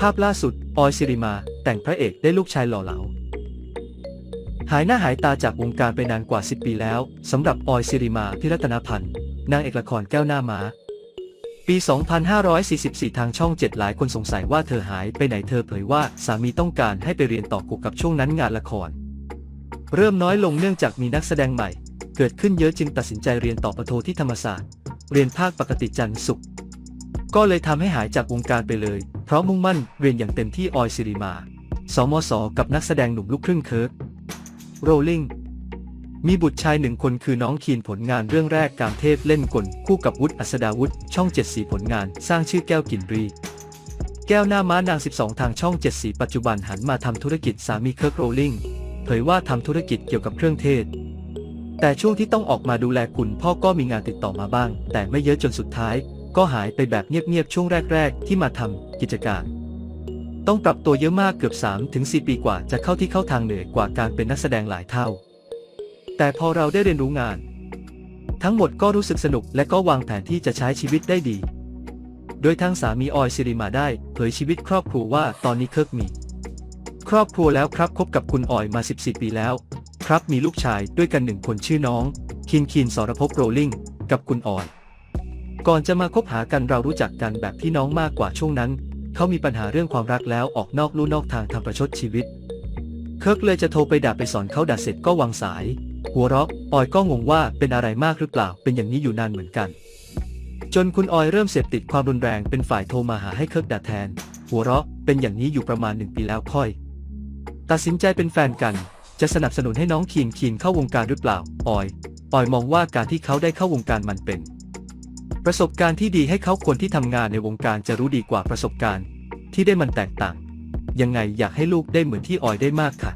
ภาพล่าสุด ออยซิริมา แต่งพระเอกได้ลูกชายหล่อเหลา หายหน้าหายตาจากวงการไปนานกว่า 10 ปีแล้วสำหรับออยซิริมาพิรัตนพันธ์นางเอกละครแก้วหน้าม้า ปี 2544 ทางช่อง 7 หลายคนสงสัยว่าเธอหายไปไหนเธอเผยว่าสามีต้องการให้ไปเรียนต่อกูกับช่วงนั้นงานละคร เริ่มน้อยลงเนื่องจากมีนักแสดงใหม่ เกิดขึ้นเยอะจึงตัดสินใจเรียนต่อปโทที่ธรรมศาสตร์ เรียนภาคปกติจันทร์ศุกร์ ก็เลยทำให้หายจากวงการไปเลย เพราะมุ่งมั่นเรียนอย่างเต็มที่ออยซิริมา สมศกับนักแสดงหนุ่มลูกครึ่งเคิร์กโรลลิงมีบุตรชายหนึ่งคนคือน้องคีนผลงานเรื่องแรกการเทพเล่นกลคู่กับวุฒิอัสดาวุฒิช่องเจ็ดสีผลงานสร้างชื่อแก้วกินรี แก้วหน้าม้านาง 12 ทางช่อง7สีปัจจุบันหันมาทำธุรกิจสามีเคิร์กโรลลิงเผยว่าทำธุรกิจเกี่ยวกับเครื่องเทศ แต่ช่วงที่ต้องออกมาดูแลคุณพ่อก็มีงานติดต่อมาบ้าง แต่ไม่เยอะจนสุดท้าย ก็หายไปแบบเงียบๆช่วงแรก ๆ ที่มาทำกิจการ ต้องปรับตัวเยอะมากเกือบ 3-4 ปีกว่าจะเข้าที่เข้าทางเหนื่อยกว่าการเป็นนักแสดงหลายเท่า แต่พอเราได้เรียนรู้งาน ทั้งหมดก็รู้สึกสนุกและก็วางแผนที่จะใช้ชีวิตได้ดี โดยทางสามีออยซิริมาได้ เผยชีวิตครอบครัวว่าตอนนี้เคิร์กมี ครอบครัวแล้วครับคบกับคุณออยมา 14 ปีแล้ว ครับมีลูกชายด้วยกันหนึ่งคนชื่อน้อง คินคินสรภพโรลลิงกับคุณออย ก่อนจะมาคบหากันเรารู้จักกันแบบพี่น้องมากกว่าช่วงนั้น เขามีปัญหาเรื่องความรักแล้วออกนอกลู่นอกทางทำประชดชีวิต เคิร์กเลยจะโทรไปด่าไปสอนเขาด่าเสร็จก็วางสาย หัวเราะออยก็งงว่าเป็นอะไรมากหรือเปล่าเป็นอย่างนี้อยู่นานเหมือนกัน จนคุณออยเริ่มเสพติดความรุนแรงเป็นฝ่ายโทรมาหาให้เคิร์กด่าแทน หัวเราะเป็นอย่างนี้อยู่ประมาณหนึ่งปีแล้วค่อย ตัดสินใจเป็นแฟนกัน จะสนับสนุนให้น้องคีนคีนเข้าวงการหรือเปล่าออยออยมองว่าการที่เขาได้เข้าวงการมันเป็น ประสบการณ์ที่ดีให้เขาคนที่ทำงานในวงการจะรู้ดีกว่าประสบการณ์ ที่ได้มันแตกต่าง ยังไงอยากให้ลูกได้เหมือนที่ออยได้มากค่ะ